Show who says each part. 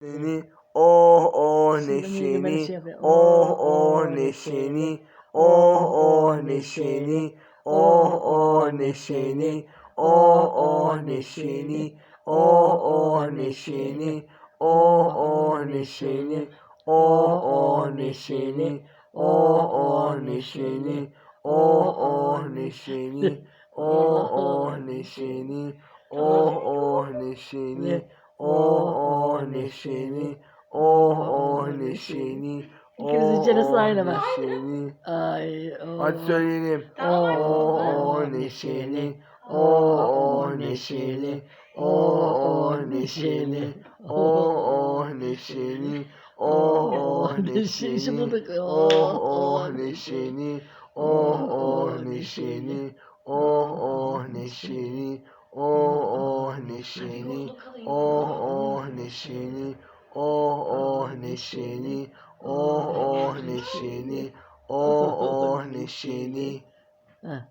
Speaker 1: Neşeni, oh oh
Speaker 2: şey
Speaker 1: neşeni,
Speaker 2: yapıyor?
Speaker 1: oh oh neşeni, oh oh neşeni, oh oh neşeni, oh oh neşeni, oh oh neşeni, oh oh neşeni, oh oh neşeni, oh oh neşeni, oh oh neşeni, oh oh neşeni, oh oh neşeni, oh oh neşeni, oh oh neşeni,
Speaker 2: İkimizin çenesi aynı bak.
Speaker 1: neşeni.
Speaker 2: Ay. o.
Speaker 1: Hadi söyleyelim. Oh oh neşeli, oh oh neşeli, oh oh neşeli, oh oh neşeli, oh oh
Speaker 2: Neşeli,
Speaker 1: oh oh neşeli, oh oh neşeli, oh oh neşeli, oh neşeni, oh oh neşeni, oh oh neşeni, oh oh neşeni, oh oh neşeni.
Speaker 2: Ha.